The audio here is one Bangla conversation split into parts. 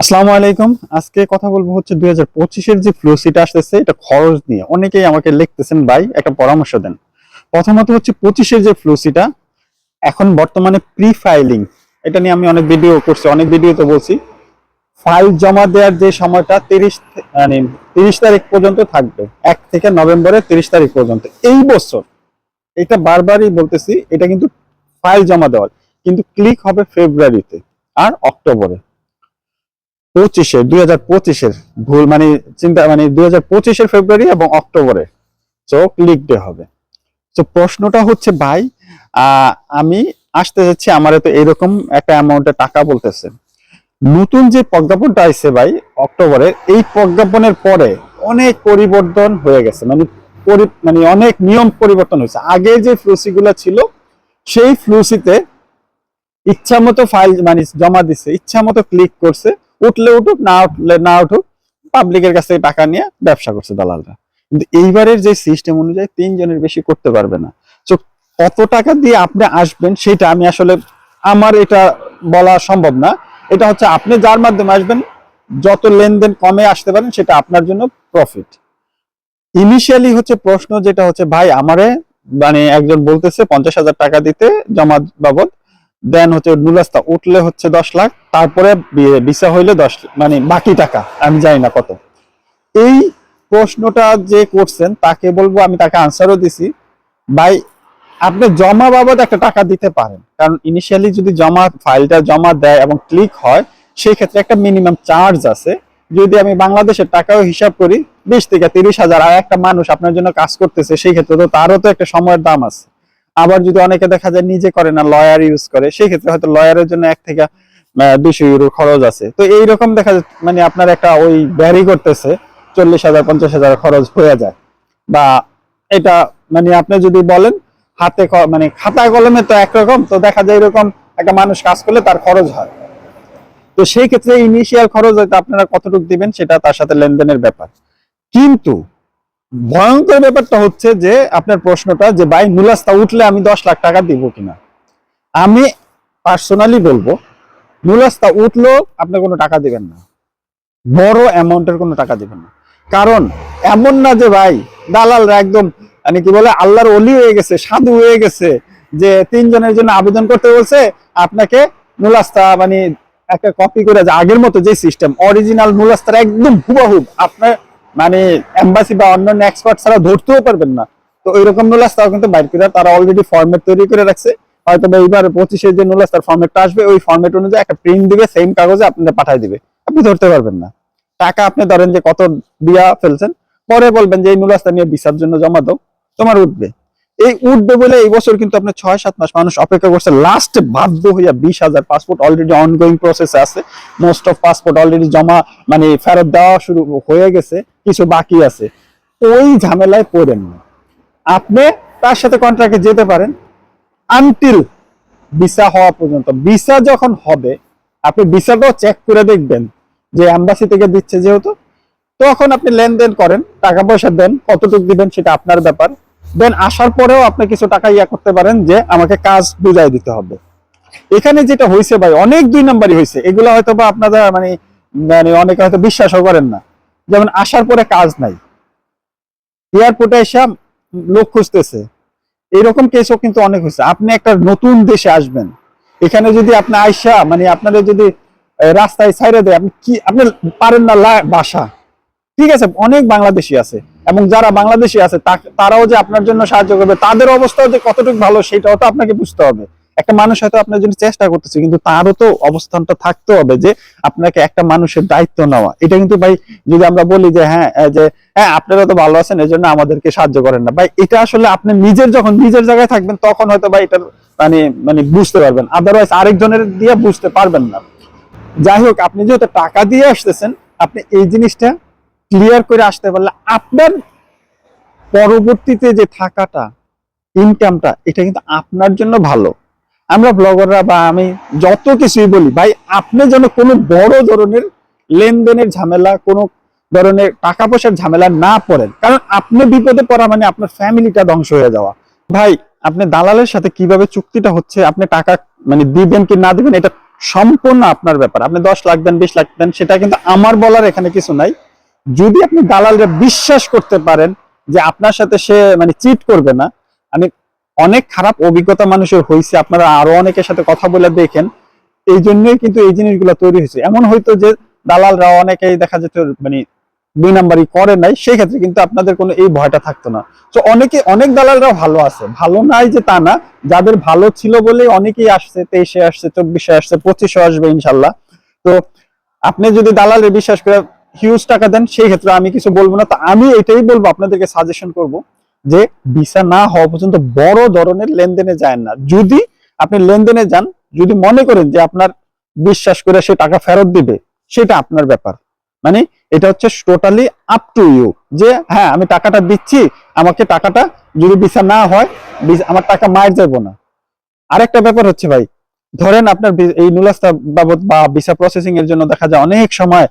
আসসালামু আলাইকুম। আজকে কথা বলব হচ্ছে দুই হাজার পঁচিশের যে ফ্লুসিটা আসতেছে, এটা খরচ নিয়ে। অনেকেই আমাকে লিখতেছেন, ভাই, একটা পরামর্শ দেন। প্রথমত হচ্ছে পঁচিশের যে ফ্লুসিটা এখন বর্তমানে প্রি ফাইলিং এটা নিয়ে আমি অনেক ভিডিও করছি, অনেক ভিডিওতে বলছি। ফাইল জমা দেওয়ার যে সময়টা তিরিশ মানে তিরিশ তারিখ পর্যন্ত থাকবে। এক থেকে নভেম্বরের তিরিশ তারিখ পর্যন্ত। এই বছর, এটা বারবারই বলতেছি, এটা কিন্তু ফাইল জমা দেওয়ার। কিন্তু ক্লিক হবে ফেব্রুয়ারিতে আর অক্টোবরে। পঁচিশে দুই হাজার পঁচিশের ভুল মানে চিন্তা মানে দুই হাজার পঁচিশের ফেব্রুয়ারি এবং অক্টোবরে। তো ক্লিক ডে হবে। তো প্রশ্নটা হচ্ছে, ভাই আমি আসতে যাচ্ছি, আমার তো এরকম একটা অ্যামাউন্টের টাকা বলতেছে। নতুন যে প্রজ্ঞাপনটা আসছে ভাই, অক্টোবরে, এই প্রজ্ঞাপনের পরে অনেক পরিবর্তন হয়ে গেছে। মানে মানে অনেক নিয়ম পরিবর্তন হয়েছে। আগে যে ফ্লুসি গুলা ছিল, সেই ফ্লুসিতে ইচ্ছা মতো ফাইল মানে জমা দিছে ইচ্ছা মতো ক্লিক করছে। উঠলে উঠুক, না উঠলে না উঠুক পাবলিকের কাছ থেকে টাকা নিয়ে ব্যবসা করছে দালালরা। কিন্তু এইবারের যে সিস্টেম অনুযায়ী তিনজনের বেশি করতে পারবে না। তো কত টাকা দিয়ে আপনি আসবেন সেটা আমি আসলে, আমার এটা বলা সম্ভব না। এটা হচ্ছে আপনি যার মাধ্যমে আসবেন, যত লেনদেন কমে আসতে পারেন, সেটা আপনার জন্য প্রফিট ইনিশিয়ালি হচ্ছে প্রশ্ন যেটা হচ্ছে, ভাই, আমারে মানে একজন বলতেছে পঞ্চাশ হাজার টাকা দিতে জমা বাবদ। দেন হচ্ছে নুলাস্তা উঠলে হচ্ছে দশ লাখ, তারপরে ভিসা হইলে দশ মানে বাকি টাকা, আমি জানি না কত। এই প্রশ্নটা যে করছেন, তাকে বলব, আমি তাকে আনসারও দিছি। ভাই, আপনি জমা বাবদ একটা টাকা দিতে পারেন, কারণ ইনিশিয়ালি যদি জমা ফাইলটা জমা দেয় এবং ক্লিক হয় সেই ক্ষেত্রে একটা মিনিমাম চার্জ আছে। যদি আমি বাংলাদেশের টাকাও হিসাব করি, বিশ থেকে তিরিশ হাজার, আর একটা মানুষ আপনার জন্য কাজ করতেছে সেই ক্ষেত্রে তো তারও তো একটা সময়ের দাম আছে। আবার যদি অনেকে দেখা যায় নিজে করে না লয়ার ইউজ করে সেই ক্ষেত্রে হয়তো লয়ারের জন্য এক থেকে দুশো ইউরো খরচ আছে। তো এইরকম দেখা যায় মানে আপনার একটা ওই ব্যারি করতেছে, চল্লিশ হাজার, পঞ্চাশ হাজার খরচ হয়ে যায়। বা এটা মানে আপনি যদি বলেন, হাতে মানে খাতা কলমে তো একরকম, তো দেখা যায় এরকম একটা মানুষ কাজ করলে তার খরচ হয়। তো সেই ক্ষেত্রে ইনিশিয়াল খরচ হয়তো আপনারা কতটুকু দিবেন, সেটা তার সাথে লেনদেনের ব্যাপার। কিন্তু ভয়ঙ্কর ব্যাপারটা হচ্ছে যে আপনার প্রশ্নটা যে, ভাই নুলাস্তা উঠলে আমি দশ লাখ টাকা দিব কিনা? আমি পার্সোনালি বলব নুলাস্তা উঠলেও আপনি কোনো টাকা দিবেন না। বড় অ্যামাউন্টের কোনো টাকা দিবেন না। কারণ, এমন না যে, ভাই, দালালরা একদম মানে কি বলে, আল্লাহর অলি হয়ে গেছে, সাধু হয়ে গেছে, যে তিনজনের জন্য আবেদন করতে বলছে, আপনাকে মুলাস্তা মানে একটা কপি করে আগের মতো যে সিস্টেম অরিজিনাল নুলাস্তার একদম হুবাহুব আপনার মানে এম্বাসি বা অন্যান্য এক্সপার্ট ছাড়া ধরতেও পারবেন না। তো ওইরকম নুলাস্তাও কিন্তু বাইর করে তারা অলরেডি ফরম্যাট তৈরি করে রাখছে। হয়তো এইবার পঁচিশে যে নুলাস্তার ফরম্যাটটা আসবে, ওই ফরম্যাট অনুযায়ী একটা প্রিন্ট দিবে সেম কাগজে আপনাদের পাঠাই দিবে। আপনি ধরতে পারবেন না। টাকা আপনি ধরেন যে কত দিয়া ফেলছেন, পরে বলবেন যে এই নুলাস্তা নিয়ে ভিসার জন্য জমা দাও, তোমার উঠবে। এই উঠবে বলে এই বছর কিন্তু আপনার ছয় সাত মাস মানুষ অপেক্ষা করছে। লাস্টে বাধ্য হইয়া বিশ হাজার পাসপোর্ট অলরেডি অনগোয়িং প্রসেসে আছে। মোস্ট অফ পাসপোর্ট অলরেডি জমা মানে ফেরত দেওয়া শুরু হয়ে গেছে। কিছু বাকি আছে, ওই ঝামেলায় পড়েন না। আপনি তার সাথে কন্ট্রাক্টে যেতে পারেন আনটিল ভিসা হওয়া পর্যন্ত। ভিসা যখন হবে, আপনি ভিসাটাও চেক করে দেখবেন যে অ্যাম্বাসি থেকে দিচ্ছে যেহেতু। তখন আপনি লেনদেন করেন টাকা পয়সা দেন, কতটুকু দিবেন সেটা আপনার ব্যাপার। দেন আসার পরেও আপনি কিছু টাকা ইয়া করতে পারেন যে আমাকে কাজ বুঝাই দিতে হবে। এখানে যেটা হয়েছে ভাই, অনেক দুই নাম্বারই হয়েছে এগুলো হয়তো বা আপনারা মানে মানে অনেকে হয়তো বিশ্বাসও করেন না। যেমন আসার পরে কাজ নাই। এয়ারপোর্টে এসে লোক খুঁজতেছে। এরকম কেসও কিন্তু অনেক হয়েছে। আপনি একটা নতুন দেশে আসবেন। এখানে যদি আপনি আইসা মানে আপনাদের যদি রাস্তায় ছাইড়ে দেয়, আপনি কি, আপনি পারেন না বাসা। ঠিক আছে? অনেক বাংলাদেশি আছে। এবং যারা বাংলাদেশি আছে তারাও যে আপনার জন্য সাহায্য করবে, তাদের অবস্থাও যে কতটুকু ভালো, সেটাও তো আপনাকে বুঝতে হবে। একটা মানুষ হয়তো আপনার জন্য চেষ্টা করতেছে, কিন্তু তারও তো অবস্থানটা থাকতে হবে যে আপনাকে একটা মানুষের দায়িত্ব নেওয়া। এটা কিন্তু ভাই, যদি আমরা বলি যে হ্যাঁ যে হ্যাঁ আপনারা তো ভালো আছেন এই জন্য আমাদেরকে সাহায্য করেন না। ভাই, এটা আসলে আপনি নিজের যখন নিজের জায়গায় থাকবেন, তখন হয়তো ভাই এটার মানে মানে বুঝতে পারবেন। আদারওয়াইজ আরেকজনের দিয়ে বুঝতে পারবেন না। যাই হোক, আপনি যেহেতু টাকা দিয়ে আসতেছেন, আপনি এই জিনিসটা ক্লিয়ার করে আসতে পারলে আপনার পরবর্তীতে যে থাকাটা ইনকামটা এটা কিন্তু আপনার জন্য ভালো। আমরা ব্লগাররা বা আমি যত কিছুই বলি, ভাই, আপনি যেন কোনো বড় ধরনের লেনদেনের ঝামেলা, কোনো ধরনের টাকা পয়সার ঝামেলা না পড়েন। কারণ আপনি বিপদে পড়া মানে আপনার ফ্যামিলিটা ধ্বংস হয়ে যাওয়া। ভাই, আপনি দালালের সাথে কীভাবে চুক্তিটা হচ্ছে, আপনি টাকা মানে দিবেন কি না দিবেন, এটা সম্পূর্ণ আপনার ব্যাপার। আপনি দশ লাখ দেন, বিশ লাখ দেন, সেটা কিন্তু আমার বলার এখানে কিছু নাই। যদি আপনি দালালরা বিশ্বাস করতে পারেন যে আপনার সাথে সে মানে চিট করবে না, আমি অনেক খারাপ অভিজ্ঞতা মানুষের হয়েছে আপনারা আরও অনেকের সাথে কথা বলে দেখেন। এই জন্যই কিন্তু এই জিনিসগুলো তৈরি হয়েছে। এমন হয়তো যে দালালরা অনেকেই দেখা যেত মানে দুই নাম্বারই করে নাই সেই ক্ষেত্রে কিন্তু আপনাদের কোনো এই ভয়টা থাকতো না। তো অনেকে, অনেক দালালরাও ভালো আছে। ভালো নাই যে তা না। যাদের ভালো ছিল বলে অনেকেই আসছে, তেইশে আসছে, চব্বিশে আসছে পঁচিশে আসবে ইনশাল্লাহ। তো আপনি যদি দালালের বিশ্বাস করে হিউজ টাকা দেন সেই ক্ষেত্রে আমি কিছু বলব না। তো আমি এটাই বলব, আপনাদেরকে সাজেশন করব। যে ভিসা না হওয়া পর্যন্ত বড় ধরনের লেনদেনে যায় না। যদি আপনি লেনদেনে যান, যদি মনে করেন যে আপনার বিশ্বাস করে সে টাকা ফেরত দিবে, সেটা আপনার ব্যাপার। মানে এটা হচ্ছে টোটালি আপ টু ইউ যে হ্যাঁ আমি টাকাটা দিচ্ছি, আমাকে টাকাটা যদি ভিসা না হয় আমার টাকা মার যাব না। আরেকটা ব্যাপার হচ্ছে ভাই, ধরেন আপনার এই নুলাস্তা বাবদ বা ভিসা প্রসেসিং এর জন্য দেখা যায় অনেক সময়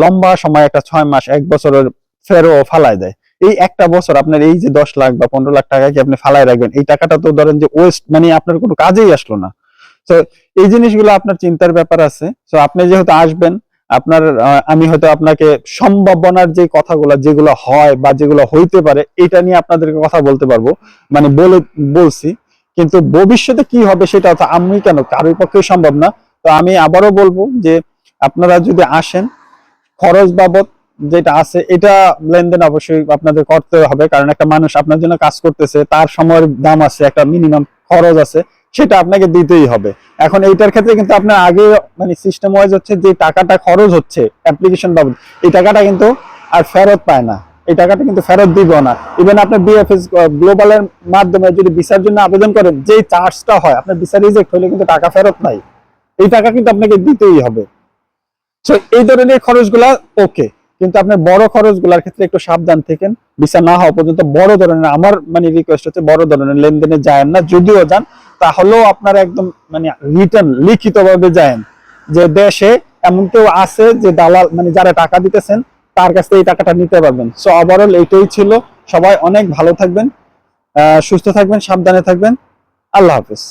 লম্বা সময়, একটা ছয় মাস, এক বছরের ফেরো, ফালায় দেয়। এই একটা বছর আপনার এই যে দশ লাখ বা পনেরো লাখ টাকা কি আপনি ফালায় রাখবেন? এই টাকাটা তো ধরেন যে ওয়েস্ট মানে আপনার কোনো কাজেই আসলো না। তো এই জিনিসগুলো আপনার চিন্তার ব্যাপার আছে। তো আপনি যেহেতু আসবেন, আপনার আমি হয়তো আপনাকে সম্ভাবনার যে কথাগুলো, যেগুলো হয় বা যেগুলো হইতে পারে, এটা নিয়ে আপনাদেরকে কথা বলতে পারব। মানে বলে, বলছি। কিন্তু ভবিষ্যতে কি হবে সেটা তো আমি কেন? কারোর পক্ষে সম্ভব না। তো আমি আবারও বলব যে, আপনারা যদি আসেন, খরচ বাবদ যেটা আছে, এটা লেনদেন অবশ্যই আপনাদের করতে হবে, কারণ একটা মানুষ আপনার জন্য কাজ করতেছে, তার সময়ের দাম আছে, একটা মিনিমাম খরচ আছে, সেটা আপনাকে দিতেই হবে। এখন এইটার ক্ষেত্রে কিন্তু আপনার আগে মানে সিস্টেম ওয়াইজ হচ্ছে যে টাকাটা খরচ হচ্ছে অ্যাপ্লিকেশন বাবদ, এই টাকাটা কিন্তু আর ফেরত পায় না। এই টাকাটা কিন্তু ফেরত দিব না। ইভেন আপনার বিএফএস গ্লোবালের মাধ্যমে যদি ভিসার জন্য আবেদন করেন, যে চার্জটা হয়, আপনার ভিসা রিজেক্ট হলে কিন্তু টাকা ফেরত নাই। এই টাকা কিন্তু আপনাকে দিতেই হবে। তো এই ধরনের খরচগুলা ওকে কিন্তু আপনার বড় খরচগুলোর ক্ষেত্রে একটু সাবধান থাকেন। ভিসা না হওয়া পর্যন্ত বড় ধরনের, আমার মানে রিকোয়েস্ট হচ্ছে বড় ধরনের লেনদেনে যায় না, যদিও যান, তাহলেও আপনার একদম মানে রিটার্ন লিখিত ভাবে যায় যে দেশে এমন কেউ আছে যে দালাল মানে যারা টাকা দিতেছেন, তার কাছ থেকে এই টাকাটা নিতে পারবেন। সো ওভারঅল এইটাই ছিল। সবাই অনেক ভালো থাকবেন সুস্থ থাকবেন, সাবধানে থাকবেন। আল্লাহ হাফিজ।